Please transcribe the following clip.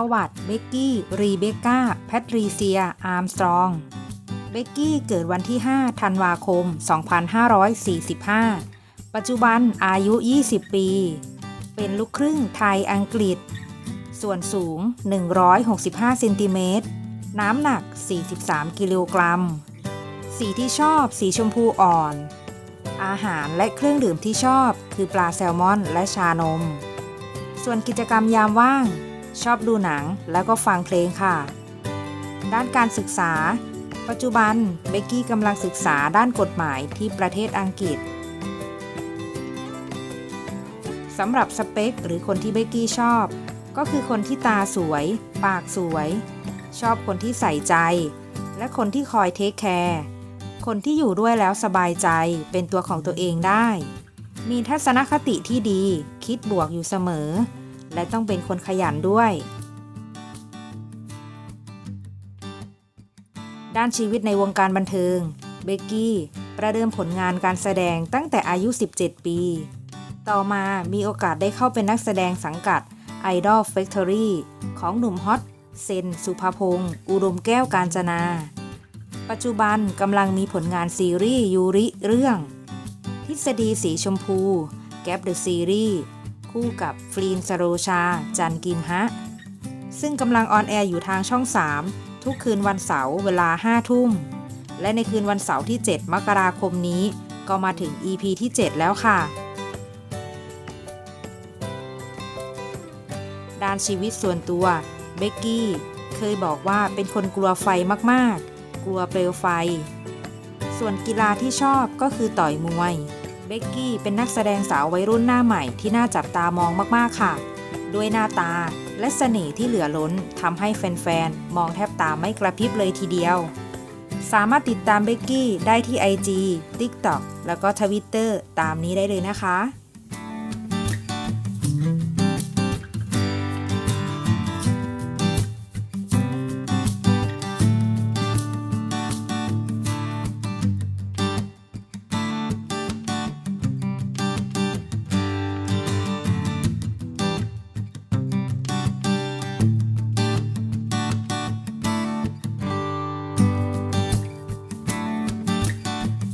ประวัติเบกกี้ รีเบก้า แพทริเซีย อาร์มสตรอง เบกกี้เกิดวันที่ 5 ธันวาคม 2545 ปัจจุบันอายุ 20 ปี เป็นลูกครึ่งไทยอังกฤษ ส่วนสูง 165 เซนติเมตร น้ำหนัก 43 กิโลกรัม สีที่ชอบสีชมพูอ่อน อาหารและเครื่องดื่มที่ชอบคือปลาแซลมอนและชานม ส่วนกิจกรรมยามว่าง ชอบดูหนังแล้วก็ฟังเพลงค่ะ ด้านการศึกษา ปัจจุบันเบกกี้กำลังศึกษาด้านกฎหมายที่ประเทศอังกฤษสำหรับสเปคหรือคนที่เบกกี้ชอบ ก็คือคนที่ตาสวย ปากสวย ชอบคนที่ใส่ใจ และคนที่คอยเทคแคร์คนที่อยู่ด้วยแล้วสบายใจเป็นตัวของตัวเองได้ มีทัศนคติที่ดี คิดบวกอยู่เสมอ และต้องเป็นคนขยันด้วย ด้านชีวิตในวงการบันเทิง เบกกี้ประเดิมผลงานการแสดงตั้งแต่อายุ 17 ปี ต่อมามีโอกาสได้เข้าเป็นนักแสดงสังกัด Idol Factory ของหนุ่มฮอตเซน สุภพงศ์อุดมแก้วกาญจนา ปัจจุบันกำลังมีผลงานซีรีส์ยูริเรื่อง ทฤษฎีสีชมพู แก๊ปเดอะซีรีส์ คู่กับฟรีนสโรชา จันกิมฮะ ซึ่งกำลังออนแอร์อยู่ทางช่อง 3 ทุกคืนวันเสาร์เวลา 5 ทุ่ม และในคืนวันเสาร์ที่ 7 มกราคมนี้ ก็มาถึง EP ที่ 7 แล้วค่ะ ด้านชีวิตส่วนตัว เบกกี้ เคยบอกว่าเป็นคนกลัวไฟมากๆ กลัวเปลวไฟ ส่วนกีฬาที่ชอบก็คือต่อยมวย เบกกี้เป็นนักแสดงสาววัยรุ่นหน้าใหม่ที่น่าจับตามองมากๆค่ะ ด้วยหน้าตาและเสน่ห์ที่เหลือล้นทำให้แฟนๆ มองแทบตาไม่กระพริบเลยทีเดียว สามารถติดตามเบกกี้ได้ที่ IG TikTok แล้วก็ Twitter ตามนี้ได้เลยนะคะ